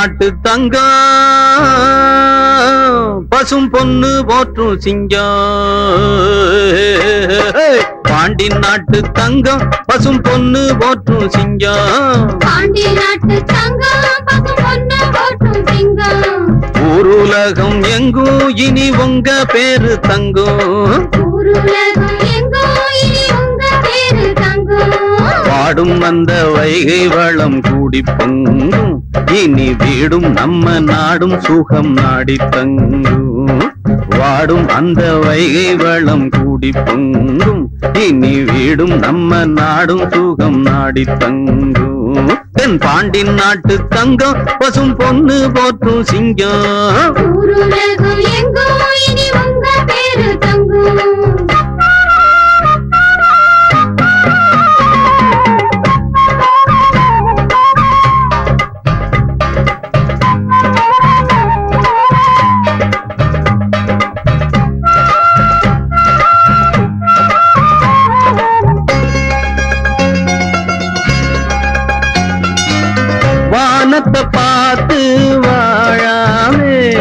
நாட்டு தங்கம். பசும் பொண்ணு போற்றும் சிங்கம். பாண்டி நாட்டு தங்கம் பசும் பொண்ணு போற்றும் சிங்கம். பாண்டி நாட்டு தங்கம் பசு பொண்ணு சிங்கம். ஊருலகம் எங்கும் இனி உங்க பேரு தங்கம். ஊருலகம் எங்கோ பாடும் வந்த வைகை வளம் கூடி பொங்கும். இனி வீடும் நம்ம நாடும் சுகம் நாடி தங்கும். வாடும் அந்த வைகை வளம் கூடி பொங்கும். இனி வீடும் நம்ம நாடும் சுகம் நாடி தங்கும். தென் பாண்டின் நாட்டு தங்கம் பசும் பொண்ணு போற்றும் சிங்கம். மானத்தை பார்த்து வாழாமே.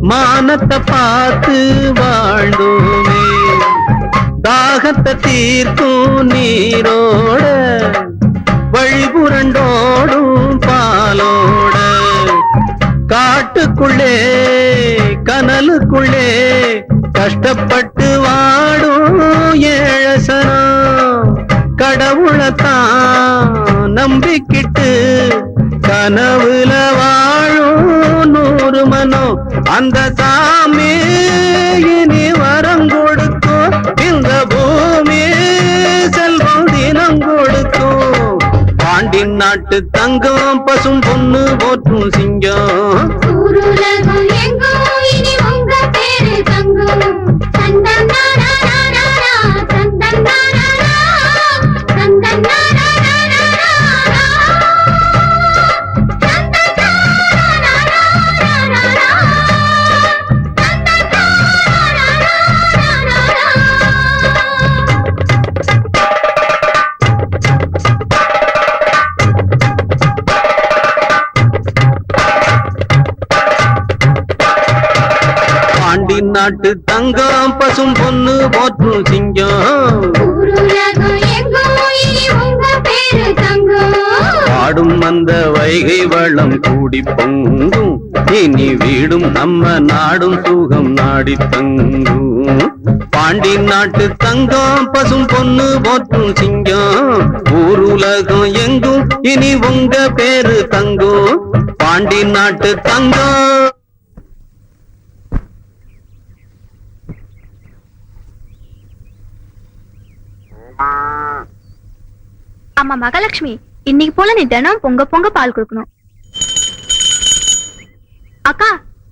மானத்தை பார்த்து வாழ்ந்தோமே. தாகத்தை தீர்க்கும் நீரோட வழிபுரண்டோடும் பாலோட. காட்டுக்குள்ளே கனலுக்குள்ளே கஷ்டப்பட்டு வாடும் ஏழசனம் கடவுளத்தான் நம்பிக்கிட்டு கனவுல வாழும் நூறு மனம் அந்த சாமி இனி வரம் கொடுக்கும். இந்த பூமி செல்வம் தினம் கொடுக்கும். பாண்டின் நாட்டு தங்கம் பசும் பொண்ணு போற்றும் சிங்கம். நாட்டு தங்கம் பசும் பொண்ணு போற்றும் சிங்கம். பாடும் அந்த வைகை வளம் கூடி பொங்கும். இனி வீடும் நம்ம நாடும் சுகம் நாடி தங்கும். பாண்டி நாட்டு தங்கம் பசும் பொண்ணு போற்றும் சிங்கம். ஊருலகம் எங்கும் இனி உங்க பேரு தங்கும். பாண்டி நாட்டு தங்கம். ஆமா மகாலட்சுமி. இன்னைக்கு போல நீ தினம் பொங்க பொங்க பால் கொடுக்கணும். அக்கா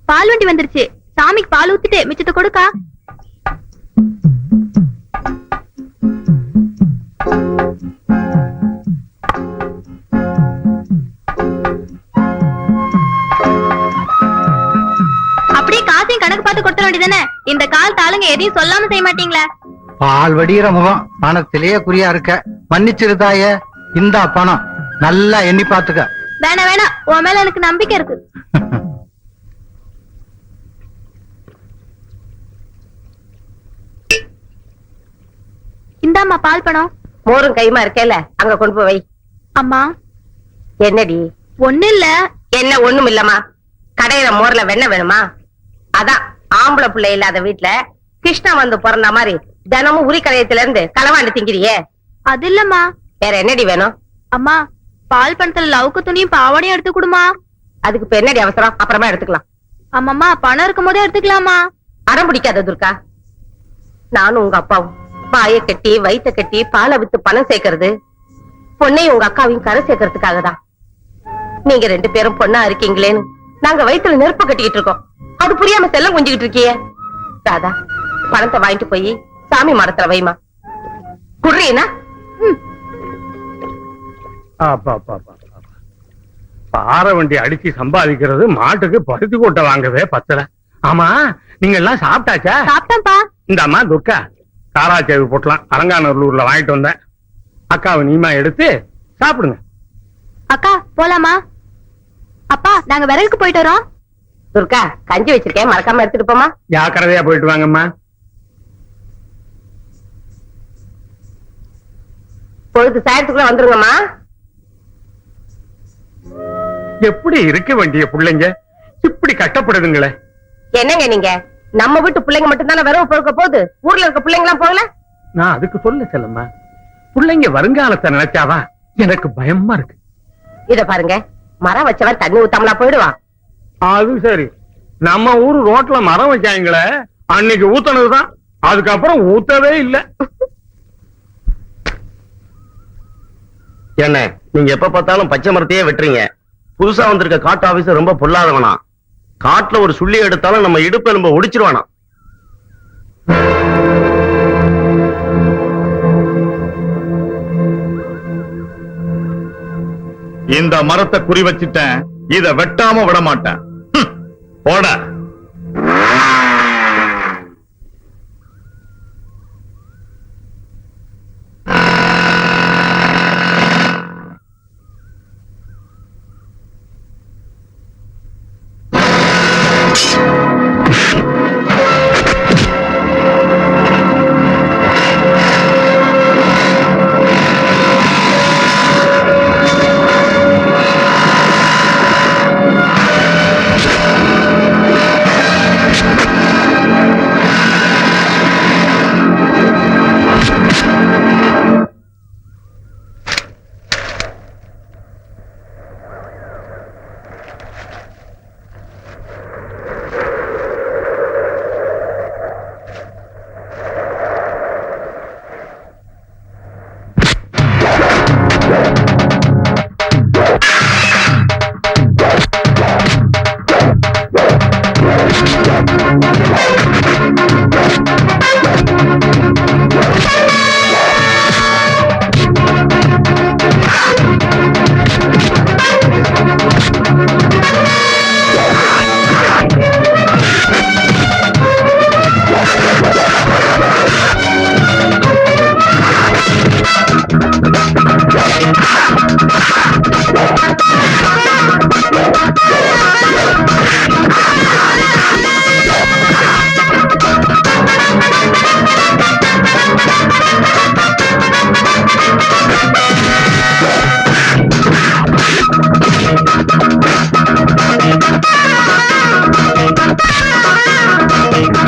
பால் வண்டி வந்துருச்சு. சாமிக்கு பால் ஊத்திட்டு மிச்சத்தை கொடுக்கா. அப்படியே காசையும் கணக்கு பார்த்து கொடுத்துட வேண்டியதானே இந்த கால் தாளுங்க எதையும் சொல்லாம செய்ய மாட்டீங்களா? பால் வடிகிற முகம். பணத்திலேயே குறியா இருக்க. மன்னிச்சிருதாய இந்தா பணம். நல்லா எண்ணி பாத்துக்க வேணாம் வேணாம் உன் மேல எனக்கு நம்பிக்கை இருக்கு. இந்தாம்மா பால் பணம். மோரும் கைமா இருக்கேல அங்க கொண்டு போய் வை. அம்மா. என்னடி? ஒண்ணு இல்ல. என்ன ஒண்ணும் இல்லம்மா. கடையில மோர்ல வெண்ணெய் வேணுமா? அதான் ஆம்பளை பிள்ளை இல்லாத வீட்டுல கிருஷ்ணா வந்து பிறந்த மாதிரி தினமும் உரிக்கலையத்துல இருந்து களவாண்டு திங்கிறியே? அது இல்லம்மா. வேற என்னடி வேணும்? அம்மா பால் பணத்துல லவுக்கு துணியும் பாவாடையும் எடுத்து கொடுமா. அதுக்கு இப்ப என்னடி அவசரம்? அப்புறமா எடுத்துக்கலாம். ஆமாம்மா பணம் இருக்கும் போதே எடுத்துக்கலாமா அடம் பிடிக்காத துர்கா. நானும் உங்க அப்பாவும் வாயை கட்டி வயித்த கட்டி பாலை வித்து பணம் சேர்க்கறது பொண்ணையும் உங்க அக்காவையும் கரை சேர்க்கறதுக்காக தான். நீங்க ரெண்டு பேரும் பொண்ணா இருக்கீங்களேன்னு நாங்க வயித்துல நெருப்பு கட்டிக்கிட்டு இருக்கோம். அது புரியாம செல்லம் குஞ்சுகிட்டு இருக்கியே. ராதா பணத்தை வாங்கிட்டு போய் சாமி மரத்துல வைமா. குடுறீனா. பாறை வண்டி அடிச்சு சம்பாதிக்கிறது மாட்டுக்கு பருத்தி கூட்டை வாங்கவே பத்தல. ஆமா நீங்க எல்லாம் சாப்பிட்டாச்சா? சாப்பிட்டேன்ப்பா. இந்த அம்மா துர்கா. காராச்சேவி போட்டலாம். அலங்காநல்லூர்ல வாங்கிட்டு வந்தேன். அக்காவை நீமா எடுத்து சாப்பிடுங்க. அக்கா போலாமா? அப்பா நாங்க விறகுக்கு போயிட்டு வரோம். துர்கா கஞ்சி வச்சிருக்கேன். மறக்காம எடுத்துட்டு போமா ஜாக்கிரதையா போயிட்டு வாங்கம்மா. பொழுது சாயத்துக்குள்ள வந்துருங்கம்மா. எப்படி இருக்க வேண்டிய பிள்ளைங்க? இப்படி கஷ்டப்படுதுங்களே. என்னங்க நீங்க? நம்ம வீட்டு பிள்ளைங்க மட்டும் தானே விரவு பொறுக்க போகுது? ஊர்ல இருக்க பிள்ளைங்க எல்லாம் போகல? நான் அதுக்கு சொல்ல செல்லம்மா. பிள்ளைங்க வருங்காலத்தை நினைச்சாவா எனக்கு பயமா இருக்கு. இத பாருங்க. மரம் வச்சவன் தண்ணி ஊத்தாமலா போயிடுவான். அது சரி. நம்ம ஊரு ரோட்ல மரம் வச்சாங்களே அன்னைக்கு ஊத்துனதுதான். அதுக்கப்புறம் ஊத்தவே இல்ல. என்ன நீங்க எப்ப பார்த்தாலும் பச்சை மரத்தையே வெட்டுறீங்க. புதுசா வந்திருக்க காட்டு ஆபீசர் ரொம்ப பொல்லாதவனா? காட்டுல ஒரு சுள்ளி எடுத்தாலும் நம்ம இடுப்பு எலும்ப ஒடிச்சிருவானா? இந்த மரத்தை குறி வச்சிட்டேன். இத வெட்டாம விட மாட்டேன் போட.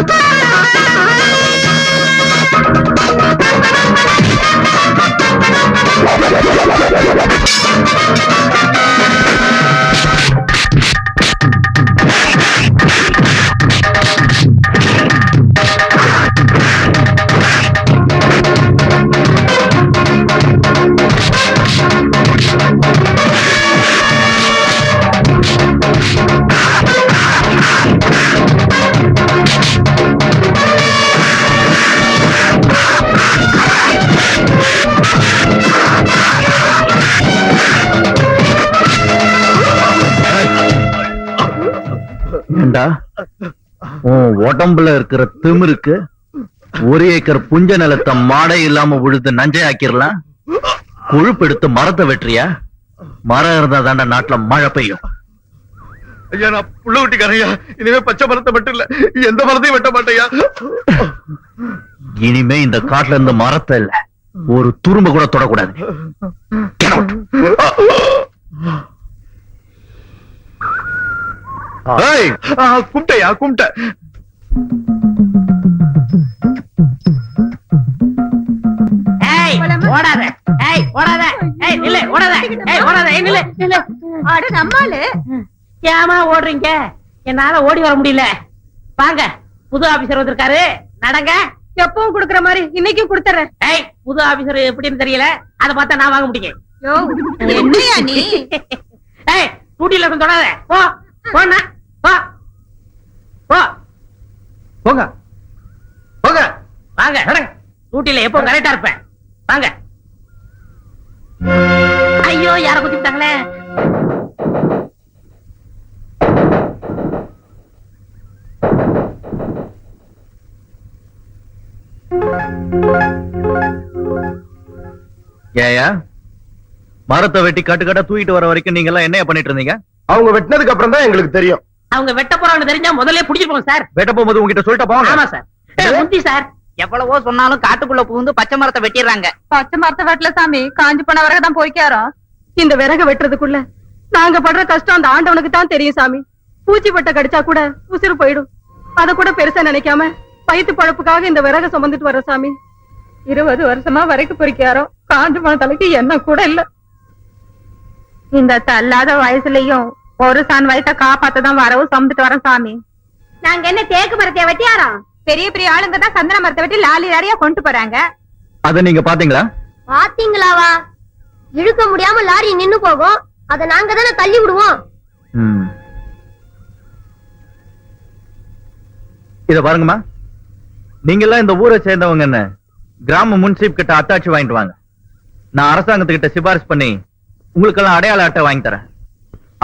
Bye. ஏண்டா உன் உடம்புல இருக்கிற திமிருக்கு ஒரு ஏக்கர் புஞ்ச நிலத்தை மாடை இல்லாம உழுது நஞ்சை ஆக்கிரலாம். கொழுப்பு எடுத்து மரத்தை வெட்டுறியா? மரம் இருந்தா தாண்டா நாட்டுல மழை பெய்யும். ஐயா நான் புள்ள குட்டிக்காரையா இனிமே பச்சை மரத்தை மட்டும் இல்ல. எந்த மரத்தையும் வெட்ட மாட்டேயா இனிமே இந்த காட்டுல இருந்து மரத்தை இல்ல. ஒரு துரும்ப கூட தொடக்கூடாது. கும்பிட்டயா கும்பிட்ட. ஏய் ஓடாத. ஏய் ஓடாத. ஏய் நில்லு ஓடாத. ஏய் ஓடாத. ஏய் நில்லு. நில்லு அட நம்மாலு ஏமா ஓடுறீங்க? என்னால ஓடி வர முடியல. வாங்க புது ஆபீசர் வந்திருக்காரு. நடங்க. எப்பவும் குடுக்கற மாதிரி இன்னைக்கும் குடுத்துறேன். ஏய் புது ஆபீசர் எப்படின்னு தெரியல. அத பார்த்தா நான் வாங்க முடியும். யோ. என்னையா நீ ஏய் டூட்டில இருந்து தொடாத போ போண்ணா. போ போ. போங்க. போங்க. வாங்க. டூட்டில எப்போ கரெக்டா இருப்பேன். வாங்க. ஐயோ யார குத்திட்டாங்களே ஏயா மரத்தை வெட்டி கட்டு கட்டா தூக்கிட்டு வர வரைக்கும் நீங்க எல்லாம் என்ன பண்ணிட்டு இருந்தீங்க? அவங்க வெட்டினதுக்கு அப்புறம் தான் எங்களுக்கு தெரியும். அவங்க வெட்ட போறாங்கன்னு தெரிஞ்சா முதல்ல புடிச்சிருப்போம் சார். வெட்ட போகும்போது உங்ககிட்ட சொல்லிட்டு போங்க ஆமா சார். முந்தி சார். எவ்வளவோ சொன்னாலும் காட்டுக்குள்ள புகுந்து பச்சை மரத்தை வெட்டிடுறாங்க. பச்சை மரத்தை வெட்டல சாமி. காஞ்சி போன வரைக்கும் தான் போய்க்காரோ இந்த விறக வெட்டுறதுக்குள்ள நாங்க படுற கஷ்டம் அந்த ஆண்டவனுக்கு தான் தெரியும் சாமி. பூச்சி பட்ட கடிச்சா கூட உசுறு போயிடும். அத கூட பெருசா நினைக்காம வயிற்று பழப்புக்காக இந்த விறக சுமந்துட்டு வர சாமி. இருபது வருஷமா வரைக்கும் பொறிக்காரோ காஞ்சி போன தலைக்கு என்ன கூட இல்ல. இந்த தள்ளாத வயசுலயும் ஒரு சான் வயசை காப்பாத்ததான் வரவு சுமந்துட்டு வரேன் சாமி. நாங்க என்ன தேக்கு மரத்தை வெட்டியாரோம் பெரிய பெரிய ஆளுங்க தான் சந்தன மரத்தை வெட்டி லாலி லாரியா கொண்டு போறாங்க. அத நீங்க பாத்தீங்களா? பாத்தீங்களாவா? இழுக்க முடியாம லாரி நின்னு போகும். அத நாங்க தானே தள்ளி விடுவோம். இத பாருங்கம்மா. நீங்க எல்லாம் இந்த ஊரை சேர்ந்தவங்க என்ன? கிராம முன்சீப் கிட்ட அத்தாட்சி வாங்கிட்டு வாங்க. நான் அரசாங்கத்துக்கிட்ட சிபாரிசு பண்ணி உங்களுக்கெல்லாம் அடையாள அட்டை வாங்கி தரேன்.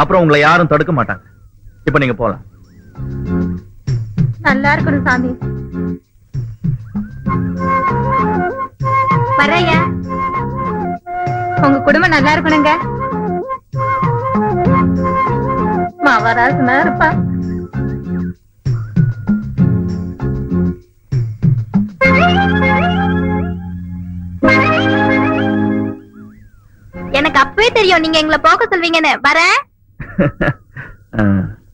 அப்புறம் உங்களை யாரும் தடுக்க மாட்டாங்க. இப்ப நீங்க போலாம். நல்லா இருக்கணும் சாமி. வரைய உங்க குடும்பம் நல்லா இருக்கணுங்க. மாவராசனா இருப்பா. எனக்கு அப்பவே தெரியும் நீங்க எங்களை போக சொல்வீங்கன்னு. வரேன். 哈 哈嗯。